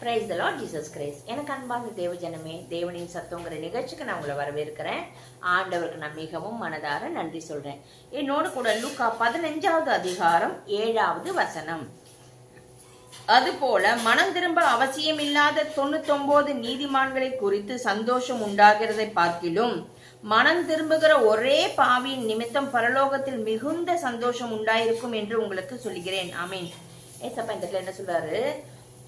Praise the Lord Jesus Christ எனக்கு அன்பான தேவஜனமே தேவனின் சத்தங்கிற நிகழ்ச்சிக்கு நான் உங்களை வரவேற்கிறேன். ஆண்டவருக்கு நான் மிகவும் மனதார நன்றி சொல்றேன். என்னோட கூட லூக்கா பதினஞ்சாவது அதிகாரம் ஏழாவது வசனம். அதுபோல மனம் திரும்ப அவசியமில்லாத தொண்ணூத்தொன்பது நீதிமான்களை குறித்து சந்தோஷம் உண்டாகிறதை பார்க்கிலும் மனம் திரும்புகிற ஒரே பாவியின் நிமித்தம் பரலோகத்தில் மிகுந்த சந்தோஷம் உண்டாயிருக்கும் என்று உங்களுக்கு சொல்கிறேன் ஆமீன். ஏசப்பா இந்த என்ன சொல்றாரு?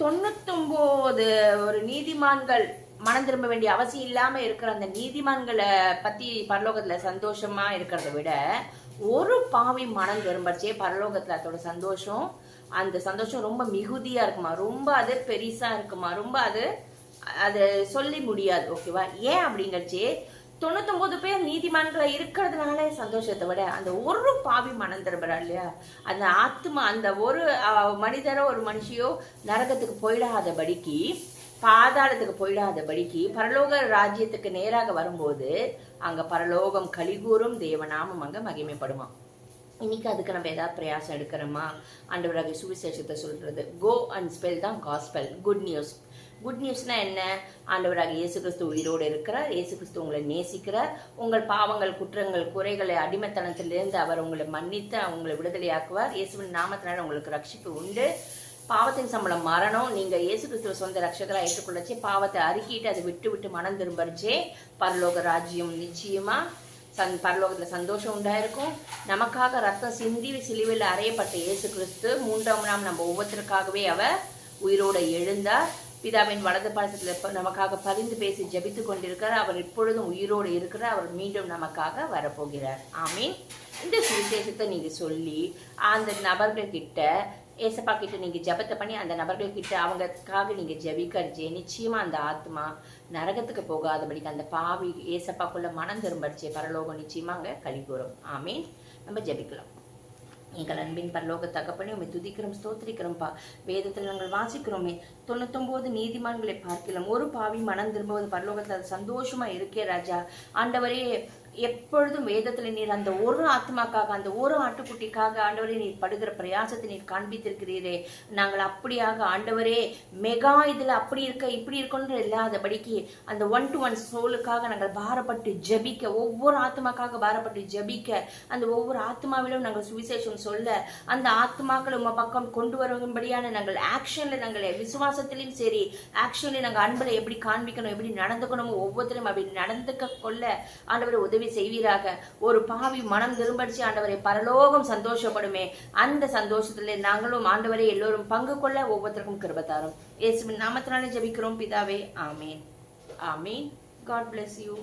தொண்ணூத்தொம்போது ஒரு நீதிமான்கள் மனம் திரும்ப வேண்டிய அவசியம் இல்லாம இருக்கிற அந்த நீதிமான்களை பத்தி பரலோகத்துல சந்தோஷமா இருக்கிறத விட ஒரு பாவி மனம் திரும்பச்சே பரலோகத்துல அதோட சந்தோஷம். அந்த சந்தோஷம் ரொம்ப மிகுதியா இருக்குமா? ரொம்ப அது பெரிசா இருக்குமா? ரொம்ப அது அது சொல்லி முடியாது. ஓகேவா? ஏன் அப்படிங்கறச்சே தொண்ணூத்தொம்பது பேர் நீதிமன்றம் இருக்கிறதுனால சந்தோஷத்தை விட அந்த ஒரு பாவி மனம் திரும்புறா இல்லையா? அந்த ஆத்மா அந்த ஒரு மனிதரோ ஒரு மனுஷியோ நரகத்துக்கு போயிடாதபடிக்கு பாதாளத்துக்கு போயிடாதபடிக்கு பரலோக ராஜ்யத்துக்கு நேராக வரும்போது அங்க பரலோகம் கலிகூறும் தேவநாமம் அங்க மகிமைப்படுமா இன்னைக்கு அதுக்கு நம்ம ஏதாவது பிரயாசம் எடுக்கிறோமா? ஆண்டவராக சுவிசேஷத்தை சொல்றது. கோ அண்ட் ஸ்பெல் தான் காஸ்பெல் குட் நியூஸ் குட் நியூஸ்னா என்ன? ஆண்டவராக இயேசு கிறிஸ்து உயிரோடு இருக்கிறார். இயேசு கிறிஸ்து உங்களை நேசிக்கிறார். உங்கள் பாவங்கள் குற்றங்கள் குறைகளை அடிமைத்தனத்திலிருந்து அவர் உங்களை மன்னித்து உங்களை விடுதலையாக்குவார். இயேசுவின் நாமத்தினால உங்களுக்கு ரட்சிப்பு உண்டு. பாவத்தின் சம்பளம் மரணம். நீங்கள் இயேசு கிறிஸ்துவ சொந்த ரட்சகராக ஏற்றுக்கொள்ளச்சு. பாவத்தை அறிக்கிட்டு அதை விட்டு விட்டு மனம் திரும்பரிச்சே பரலோக ராஜ்யம் நிச்சயமாக சந் பரலோகத்தில் சந்தோஷம் உண்டாயிருக்கும். நமக்காக ரத்தம் சிந்தி சிலுவையில் அறையப்பட்ட இயேசு கிறிஸ்து மூன்றாம் நாள் நம்ம ஒவ்வொருத்தருக்காகவே அவர் உயிரோடு எழுந்தார். பிதாவின் வலது பாலத்தில் நமக்காக பதிந்து பேசி ஜெபித்து கொண்டிருக்கிறார். அவர் இப்பொழுதும் உயிரோடு இருக்கிறார். அவர் மீண்டும் நமக்காக வரப்போகிறார். ஆமீன். இந்த சுவிசேஷத்தை நீங்கள் சொல்லி அந்த நபர்கள்கிட்ட ஏசப்பா கிட்ட நீங்கள் ஜெபத்தை பண்ணி அந்த நபர்கள்கிட்ட அவங்களுக்காக நீங்கள் ஜெபிக்கரிச்சே நிச்சயமாக அந்த ஆத்மா நரகத்துக்கு போகாதபடிக்கு அந்த பாவி ஏசப்பாக்குள்ளே மனம் திரும்படிச்சே பரலோகம் நிச்சயமாக அங்கே கழி ஆமீன். நம்ம ஜெபிக்கலாம். எங்கள் அன்பின் பரலோக தகப்பனே உண்மை துதிக்கிறோம் ஸ்தோத்திரிக்கிறோம்ப்பா வேதத்தில் நாங்கள் வாசிக்கிறோமே. தொண்ணூத்தொன்பது நீதிமான்களை பார்க்கலாம். ஒரு பாவி மனம் திரும்புவது பரலோகத்தில் அது சந்தோஷமா இருக்கே ராஜா. ஆண்டவரே எப்பொழுதும் வேதத்தில் நீர் அந்த ஒரு ஆத்மாக்காக அந்த ஒரு ஆட்டுக்குட்டிக்காக ஆண்டவரே நீர் படுகிற பிரயாசத்தை நீர் காண்பித்திருக்கிறீரே. நாங்கள் அப்படியாக ஆண்டவரே மெகா இதுல அப்படி இருக்க இப்படி இருக்கணுன்ற இல்லாதபடிக்கு அந்த ஒன் டு ஒன் சோலுக்காக நாங்கள் பாரப்பட்டு ஜெபிக்க ஒவ்வொரு ஆத்மாக்காக பாரப்பட்டு ஜெபிக்க அந்த ஒவ்வொரு ஆத்மாவிலும் நாங்கள் சுவிசேஷம் சொல்ல அந்த ஆத்மாக்களை உங்க பக்கம் கொண்டு வரும்படியான நாங்கள் ஆக்ஷன்ல நாங்கள் விசுவாசத்திலையும் சரி ஆக்ஷன்ல நாங்கள் அன்பில் எப்படி காண்பிக்கணும் எப்படி நடந்துக்கணுமோ ஒவ்வொருத்தரும் அப்படி நடந்துக்க கொள்ள ஆண்டவரை உதவி செய்வீராக. ஒரு பாவி மனம் திரும்படிச்சு ஆண்டவரை பரலோகம் சந்தோஷப்படுமே. அந்த சந்தோஷத்துல நாங்களும் ஆண்டவரை எல்லோரும் பங்கு கொள்ள ஒவ்வொருத்தருக்கும் கிருபத்தாரும் இயேசுவின் நாமத்தினாலே ஜெபிக்கிறோம் பிதாவே. ஆமீன். ஆமீன். God bless you